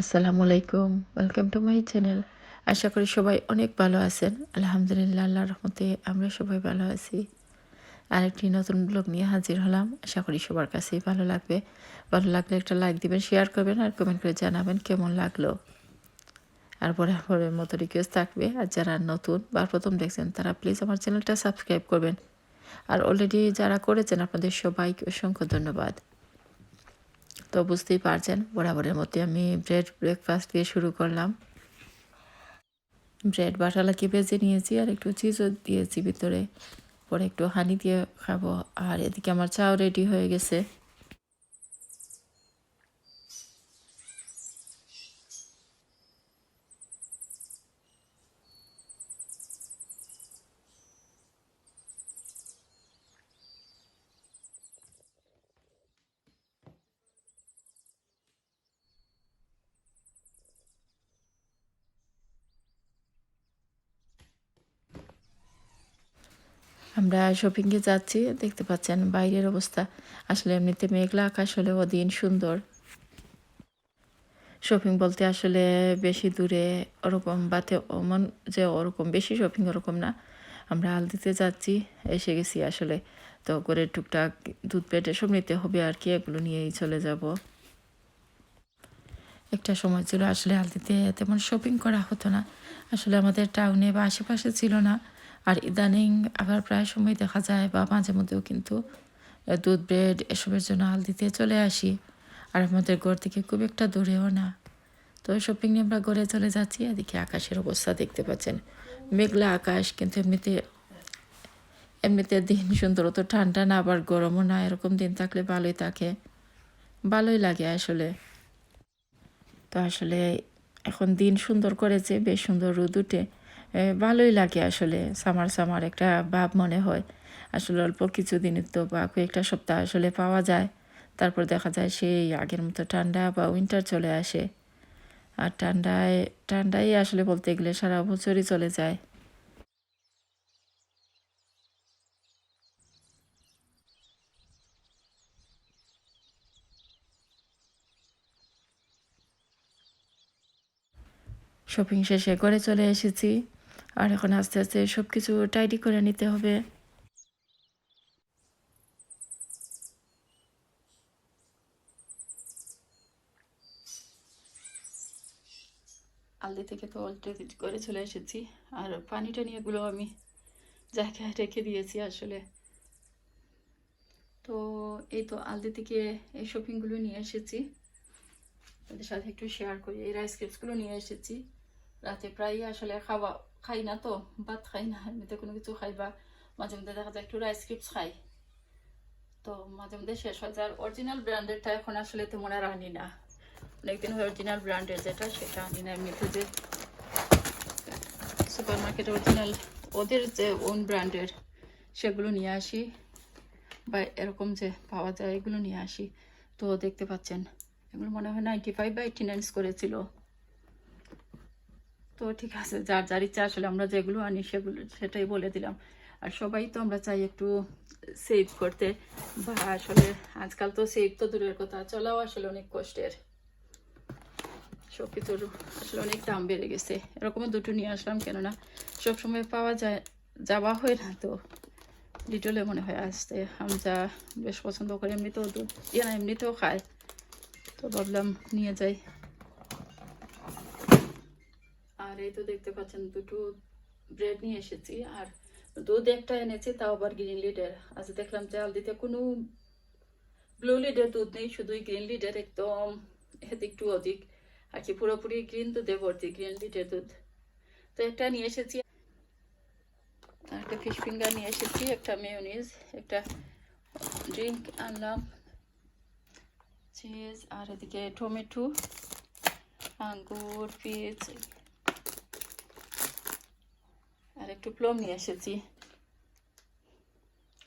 আসসালামু আলাইকুম। Welcome to my channel আশা করি সবাই অনেক ভালো আছেন। আলহামদুলিল্লাহ আল্লাহ রহমতে আমরা সবাই ভালো আছি। আরেকটি নতুন ব্লগ নিয়ে হাজির হলাম। আশা করি সবার কাছেই ভালো লাগবে। ভালো লাগলে একটা লাইক দিবেন শেয়ার করবেন আর কমেন্ট করে জানাবেন কেমন লাগল। আর বরাবরের মতো রিকোয়েস্ট থাকবে। আর যারা নতুন বা প্রথম দেখছেন, তারা প্লিজ আমার চ্যানেলটা সাবস্ক্রাইব করবেন। আর অলরেডি যারা করেছেন, আপনাদের সবাইকে অসংখ্য ধন্যবাদ। তো বুঝতেই পারছেন, বরাবরের মধ্যে আমি ব্রেড ব্রেকফাস্ট দিয়ে শুরু করলাম। ব্রেড বাটালাকে বেজে নিয়েছি আর একটু চিজও দিয়েছি ভিতরে। পরে একটু হানি দিয়ে খাব। আর এদিকে আমার চাও রেডি হয়ে গেছে। আমরা শপিংয়ে যাচ্ছি, দেখতে পাচ্ছেন বাইরের অবস্থা। আসলে এমনিতে মেঘলা আকাশ হলেও দিন সুন্দর। শপিং বলতে আসলে বেশি দূরে ওরকম বাতে অমন যে ওরকম, বেশি শপিং ওরকম না। আমরা আলদিতে যাচ্ছি, এসে গেছি আসলে। তো করে টুকটাক দুধ পেট এসব নিতে হবে আর কি, এগুলো নিয়েই চলে যাব। একটা সময় ছিল আসলে আলদিতে তেমন শপিং করা হতো না। আসলে আমাদের টাউনে বা আশেপাশে ছিল না। আর ইদানিং আবার প্রায় সময় দেখা যায় বা মাঝে মধ্যেও কিন্তু দুধ, ব্রেড এসবের জন্য আলদিতে চলে আসি। আর আমাদের ঘর থেকে খুব একটা দূরেও না। তো শপিং নিয়ে আমরা ঘরে চলে যাচ্ছি, এদিকে আকাশের অবস্থা দেখতে পাচ্ছেন। মেঘলা আকাশ, কিন্তু এমনিতে এমনিতে দিন সুন্দর তো ঠান্ডা না, আবার গরমও না, এরকম দিন থাকলে ভালোই থাকে। ভালোই লাগে আসলে। তো আসলে এখন দিন সুন্দর করেছে, বেশ সুন্দর রোদ উঠে। ভালোই লাগে আসলে সামার সামার একটা ভাব মনে হয়। আসলে অল্প কিছুদিনের তো বা কয়েকটা সপ্তাহ আসলে পাওয়া যায়। তারপর দেখা যায় সেই আগের মতো ঠান্ডা বা উইন্টার চলে আসে। আর ঠান্ডায়, ঠান্ডাই আসলে বলতে গেলে সারা বছরই চলে যায়। শপিং শেষে করে চলে এসেছি। আর এখন আস্তে আস্তে সব কিছু টাইডি করে নিতে হবে। আলদি থেকে তো অলরেডি করে চলে এসেছি। আর পানি টানি এগুলো আমি জায়গায় রেখে দিয়েছি আসলে। তো এই তো আলদি থেকে এই শপিংগুলো নিয়ে এসেছি। তাদের সাথে একটু শেয়ার করি, এই রাইস ক্রিপসগুলো নিয়ে এসেছি। রাতে প্রায়ই আসলে খাওয়া খাই না তো, ভাত খাই না, এমনিতে কোনো কিছু খাই বা মাঝে মধ্যে দেখা যায় একটু রাইস ক্রিপস খাই। তো মাঝে মধ্যে শেষ হয় যার অরিজিনাল ব্র্যান্ডেরটা এখন আসলে তেমন আর আনি না। অনেকদিন হয় অরিজিনাল ব্র্যান্ডের যেটা, সেটা আনি না এমনিতে যে সুপার মার্কেট অরিজিনাল ওদের যে ওন ব্র্যান্ডের সেগুলো নিয়ে আসি বা এরকম যে পাওয়া যায় এগুলো নিয়ে আসি। তো দেখতে পাচ্ছেন, এগুলো মনে হয় নাইনটি ফাইভ বা এইটি নাইনস করেছিল তো ঠিক আছে, যার যার ইচ্ছা আসলে আমরা যেগুলো আনি সেগুলো, সেটাই বলে দিলাম। আর সবাই তো আমরা চাই একটু সেভ করতে। বা আসলে আজকাল তো সেভ তো দূরের কথা, চলাও আসলে অনেক কষ্টের। সব কিছুর আসলে অনেক দাম বেড়ে গেছে। এরকমও দুটো নিয়ে আসলাম, কেননা সবসময় পাওয়া যায়, যাওয়া হয় না তো। লিটলে মনে হয় আসতে। আমি যা বেশ পছন্দ করি, এমনিতেও দুধ ইয়ে না এমনিতেও খায়। তো ভাবলাম নিয়ে যাই। আর, এই তো দেখতে পাচ্ছেন, দুটো ব্রেড নিয়ে এসেছি। আর দুধ একটা এনেছি, তাও আবার গ্রিন লিডের আজ দেখলাম যে আলদিতে কোনো ব্লু লিডের দুধ নেই, শুধুই গ্রিন লিডের একদম এতে একটু অধিক আর কি, পুরোপুরি গ্রিন দুধে ভর্তি গ্রিন লিডের দুধ। তো একটা নিয়ে এসেছি একটা ফিশ ফিঙ্গার নিয়ে এসেছি, একটা মেয়নিজ একটা ড্রিঙ্ক আনলাম চিজ আর এদিকে টমেটো আঙ্গুর আর একটু প্লম নিয়ে এসেছি।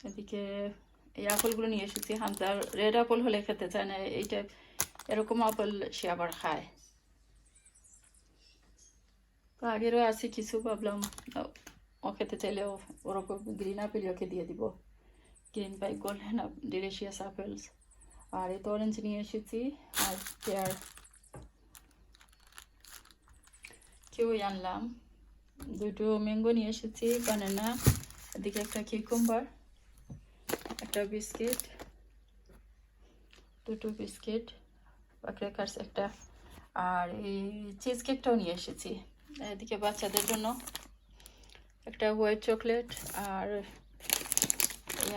এদিকে এই আপেলগুলো নিয়ে এসেছি। হামজা রেড আপেল হলে খেতে চায় না, এইটা এরকম আপেল সে আবার খায়। তো আগেরও আছে কিছু, ভাবলাম, ও- খেতে চাইলে ওরকম গ্রিন আপেলই ওকে দিয়ে দিব। Green by golden delicious apples আর এই তো অরেঞ্জ নিয়ে এসেছি, আর পেয়ার কিউই আনলাম। দুটো ম্যাঙ্গো নিয়ে এসেছি বানানা এদিকে একটা কিউকুম্বার একটা বিস্কিট দুটো বিস্কিট ক্র্যাকার্স একটা। আর এই চিজ কেকটাও নিয়ে এসেছি। এদিকে বাচ্চাদের জন্য একটা হোয়াইট চকলেট আর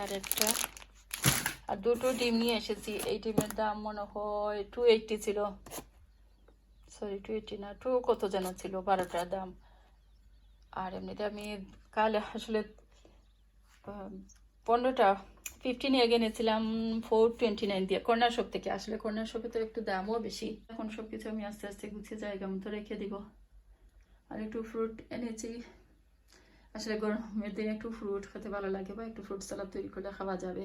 আর একটা। আর দুটো ডিম নিয়ে এসেছি। এই ডিমের দাম মনে হয় টু এইটটি ছিল। সরি টু এইটটি না টু কত যেন ছিল, বারোটার দাম। আর এমনিতে আমি কাল আসলে পনেরোটা ফিফটিন নিয়ে নিয়েছিলাম ফোর টোয়েন্টি নাইন দিয়ে কর্নার শপ থেকে। আসলে কর্নার শপে তো একটু দামও বেশি। এখন সব কিছু আমি আস্তে আস্তে গুছিয়ে জায়গা মতো রেখে দিব। আর একটু ফ্রুট এনেছি। আসলে গরমের দিনে একটু ফ্রুট খেতে ভালো লাগে বা একটু ফ্রুট সালাদ তৈরি করে খাওয়া যাবে।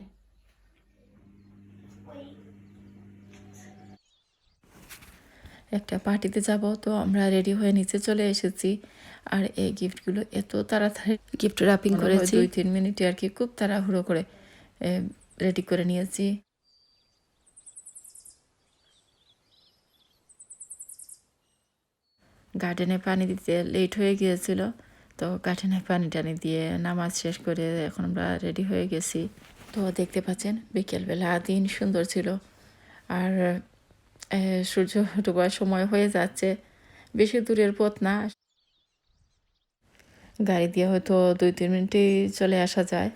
একটা পার্টিতে যাব, তো আমরা রেডি হয়ে নিচে চলে এসেছি। আর এই গিফটগুলো এত তাড়াতাড়ি গিফট র্যাপিং করেছি। দুই তিন মিনিটে আর কি খুব তাড়াহুড়ো করে রেডি করে নিয়েছি। গার্ডেনে পানি দিতে লেট হয়ে গিয়েছিল তো গার্ডেনে পানি টানি দিয়ে নামাজ শেষ করে এখন আমরা রেডি হয়ে গেছি। তো দেখতে পাচ্ছেন বিকেলবেলা দিন সুন্দর ছিল। আর সূর্য ডোবার সময় হয়ে যাচ্ছে বেশি দূরের পথ না গাড়ি দিয়ে হয়তো দুই, তিন মিনিটেই চলে আসা যায়।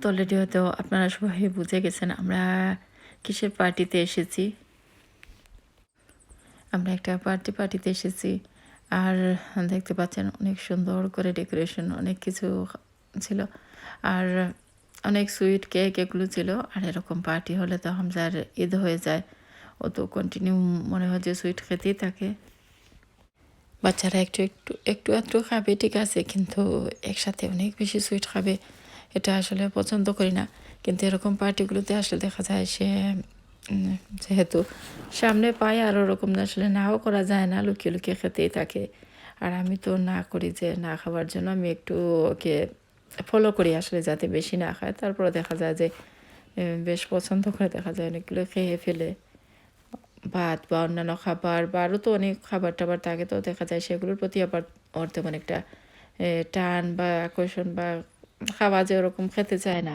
তো অলরেডি হয়তো আপনারা সবাই বুঝে গেছেন, আমরা কিসের পার্টিতে এসেছি? আমরা একটা পার্টি পার্টিতে এসেছি। আর দেখতে পাচ্ছেন, অনেক সুন্দর করে ডেকোরেশন অনেক কিছু ছিল। আর অনেক সুইট কেক এগুলো ছিল, আর এরকম পার্টি হলে তো হামজার ঈদ হয়ে যায়। ও তো কন্টিনিউ মনে হয় যে সুইট খেতেই থাকে। বাচ্চারা একটু একটু একটু একটু খাবে, ঠিক আছে, কিন্তু একসাথে অনেক বেশি সুইট খাবে, এটা আসলে পছন্দ করি না। কিন্তু এরকম পার্টিগুলোতে আসলে দেখা যায় সে যেহেতু সামনে পায় আর ওরকম আসলে নাও করা যায় না, লুকিয়ে লুকিয়ে খেতেই থাকে। আর আমি তো না করি যে না খাওয়ার জন্য, আমি একটু ওকে ফলো করি আসলে যাতে বেশি না খায় তারপরে দেখা যায় যে বেশ পছন্দ করে দেখা যায় অনেকগুলো খেয়ে ফেলে। ভাত বা অন্যান্য খাবার বা আরও তো অনেক খাবার টাবার থাকে তো দেখা যায় সেগুলোর প্রতি আবার তেমন একটা টান বা আকর্ষণ বা খাওয়া যে ওরকম খেতে চায় না।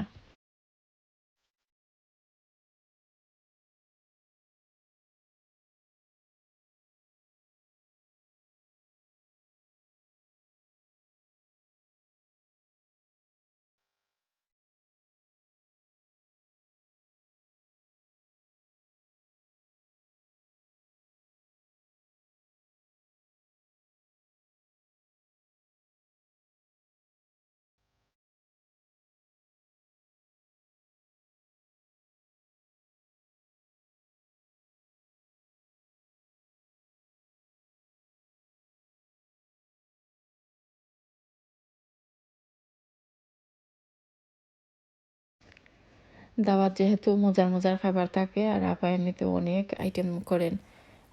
দাওয়াত যেহেতু মজার মজার খাবার থাকে আর আপা এমনিতে অনেক আইটেম করেন,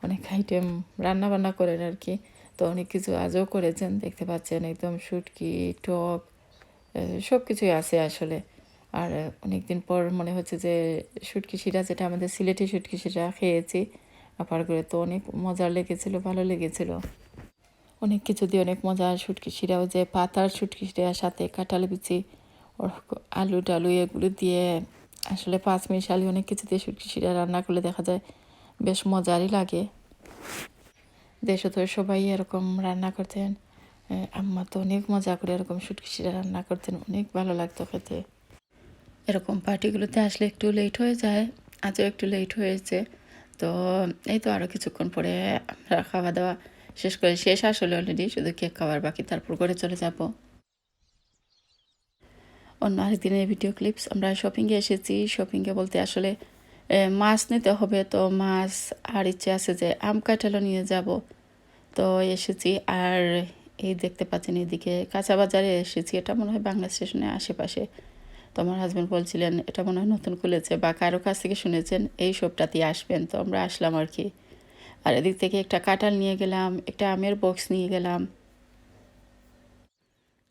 অনেক আইটেম রান্না বান্না করেন আর কি। তো অনেক কিছু আজও করেছেন, দেখতে পাচ্ছেন একদম শুটকি, টক সব কিছুই আছে আসলে। আর অনেক দিন পর মনে হচ্ছে যে শুটকি শিরা, যেটা আমাদের সিলেটি শুটকি শিরা খেয়েছি, আপার করে তো অনেক মজার লেগেছিল, ভালো লেগেছিল। অনেক কিছু দিয়ে অনেক মজা শুটকি শিরাও যে পাতার শুটকি শিরার সাথে কাঁঠাল বিচি, ওর আলু টালু এগুলো দিয়ে আসলে পাঁচ মিনিট মিশালি অনেক কিছু দিয়ে শুটকি শিরা রান্না করলে দেখা যায় বেশ মজারই লাগে। দেশে তো সবাই এরকম রান্না করতেন আম্মা তো অনেক মজা করে এরকম শুটকি শিরা রান্না করতেন, অনেক ভালো লাগতো খেতে। এরকম পার্টিগুলোতে আসলে একটু লেট হয়ে যায়, আজও একটু লেট হয়েছে, তো এই তো আরও কিছুক্ষণ পরে আমরা খাওয়া দাওয়া শেষ করে শেষ আসলে অলরেডি শুধু কেক খাওয়ার বাকি, তারপর করে চলে যাব। অন্য আরেকদিনের ভিডিও ক্লিপস আমরা শপিংয়ে এসেছি। শপিংয়ে বলতে আসলে মাছ নিতে হবে। তো মাছ, আর ইচ্ছে আছে যে আম কাঁঠালও নিয়ে যাব। তো এসেছি, আর এই দেখতে পাচ্ছেন এদিকে কাঁচা বাজারে এসেছি। এটা মনে হয় বাংলা স্টেশনের আশেপাশে। তো আমার হাজব্যান্ড বলছিলেন, এটা মনে হয় নতুন খুলেছে বা কারও কাছ থেকে শুনেছেন, এই সবটাতেই আসবেন। তো আমরা আসলাম আর কি। আর এদিক থেকে একটা কাঁঠাল নিয়ে গেলাম, একটা আমের বক্স নিয়ে গেলাম।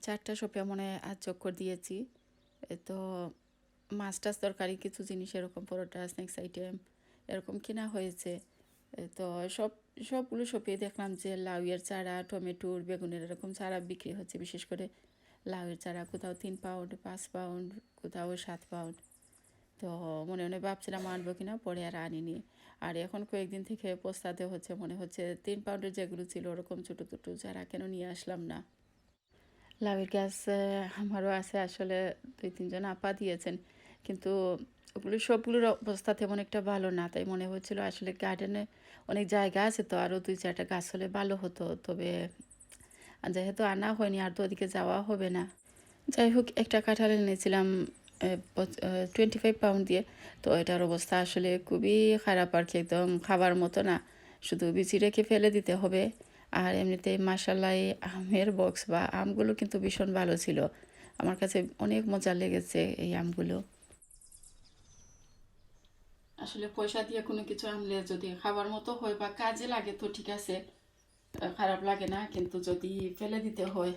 চারটা শপে মনে হয় আজ যোগ করে দিয়েছি। তো মাছ টাছ তরকারি কিছু জিনিস, এরকম পরোটা স্ন্যাক্স আইটেম এরকম কেনা হয়েছে। তো সব, সবগুলো শপে দেখলাম যে লাউয়ের চারা, টমেটোর, বেগুনের এরকম চারা বিক্রি হচ্ছে। বিশেষ করে লাউয়ের চারা, কোথাও তিন পাউন্ড পাঁচ পাউন্ড কোথাও সাত পাউন্ড তো মনে মনে ভাবছিলাম আনব কিনা, পরে আর আনিনি। আর এখন কয়েকদিন থেকে পোস্তাতে হচ্ছে, মনে হচ্ছে তিন পাউন্ডের যেগুলো ছিল, ওরকম ছোটো ছোটো চারা কেন নিয়ে আসলাম না? লাউয়ের গাছ আমারও আছে, আসলে দুই, তিনজন আপা দিয়েছেন। কিন্তু ওগুলো সবগুলোর অবস্থা তেমন একটা ভালো না। তাই মনে হচ্ছিল আসলে গার্ডেনে অনেক জায়গা আছে, তো আরও দুই, চারটা গাছ হলে ভালো হতো। তবে যেহেতু আনা হয়নি, আর তো ওদিকে যাওয়া হবে না। যাই হোক, একটা কাঁঠাল এনেছিলাম টোয়েন্টি ফাইভ পাউন্ড দিয়ে। তো এটার অবস্থা আসলে খুবই খারাপ আর কি, একদম খাবার মতো না। শুধু বিচি রেখে ফেলে দিতে হবে। আর এমনিতে মাসালাই আমের বক্স বা আমগুলো কিন্তু ভীষণ ভালো ছিল। আমার কাছে অনেক মজা লেগেছে এই আমগুলো। আসলে পয়সা দিয়ে কোনো কিছু আনলে যদি খাবার মতো হয় বা কাজে লাগে তো ঠিক আছে খারাপ লাগে না। কিন্তু যদি ফেলে দিতে হয়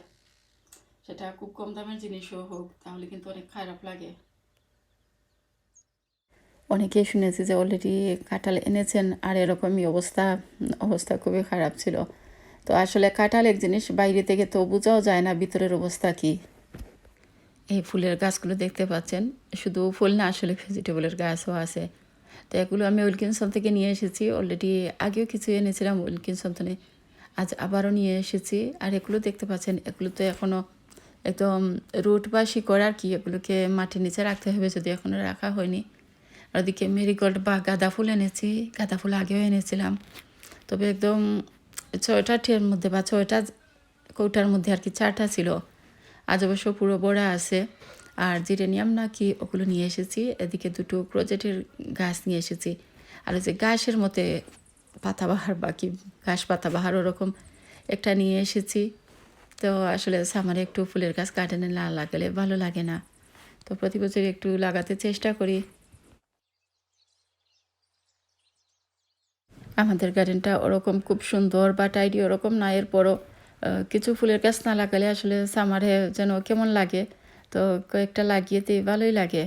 সেটা খুব কম দামের জিনিসও হোক তাহলে কিন্তু অনেক খারাপ লাগে। অনেকেই শুনেছি যে অলরেডি কাঁঠাল এনেছেন আর এরকমই অবস্থা অবস্থা খুবই খারাপ ছিল। তো আসলে কাঁঠাল এক জিনিস, বাইরে থেকে তো বোঝাও যায় না ভিতরের অবস্থা কি। এই ফুলের গাছগুলো দেখতে পাচ্ছেন, শুধু ফুল না, আসলে ভেজিটেবলের গাছও আছে। তো এগুলো আমি উইলকিনসন থেকে নিয়ে এসেছি, অলরেডি আগেও কিছু এনেছিলাম উইলকিনসন থেকে আজ আবারও নিয়ে এসেছি। আর এগুলো দেখতে পাচ্ছেন, এগুলো তো এখনও একদম রুট বা শিকড় আর কি, এগুলোকে মাটির নিচে রাখতে হবে যদি এখনও রাখা হয়নি। আর ওদিকে মেরিগোল্ড বা গাঁদা ফুল এনেছি, গাঁদা ফুল আগেও এনেছিলাম। তবে একদম ছয়টা টিয়ের মধ্যে বা ছয়টা কৌটার মধ্যে আর কি চারটা ছিল। আজ অবশ্য পুরো বড়া আছে। আর জিরেনিয়াম নাকি ওগুলো নিয়ে এসেছি। এদিকে দুটো ক্রোজেটের গাছ নিয়ে এসেছি। আর ওই যে গাছের মতে পাতাবাহার বা কি ঘাস পাতাবাহার ওরকম একটা নিয়ে এসেছি। তো আসলে সামারে একটু ফুলের গাছ গার্ডেনে না লাগালে ভালো লাগে না। তো প্রতি বছর একটু লাগাতে চেষ্টা করি। আমাদের গার্ডেনটা ওরকম খুব সুন্দর বা টাইডি ওরকম না। এরপরও কিছু ফুলের গাছ না লাগালে আসলে সামারে যেন কেমন লাগে। তো কয়েকটা লাগিয়েতে ভালোই লাগে।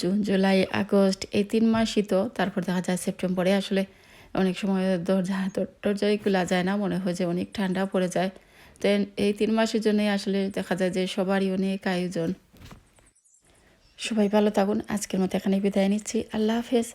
জুন, জুলাই, আগস্ট এই তিন মাসই তো, তারপর দেখা যায় সেপ্টেম্বরে আসলে অনেক সময় দরজা দরজাই খোলা যায় না। মনে হয় যে অনেক ঠান্ডা পড়ে যায়। তো এই তিন মাসের জন্যই আসলে দেখা যায় যে সবারই অনেক আয়োজন। সবাই ভালো থাকুন। আজকের মতো এখানে বিদায় নিচ্ছি। আল্লাহ হাফেজ।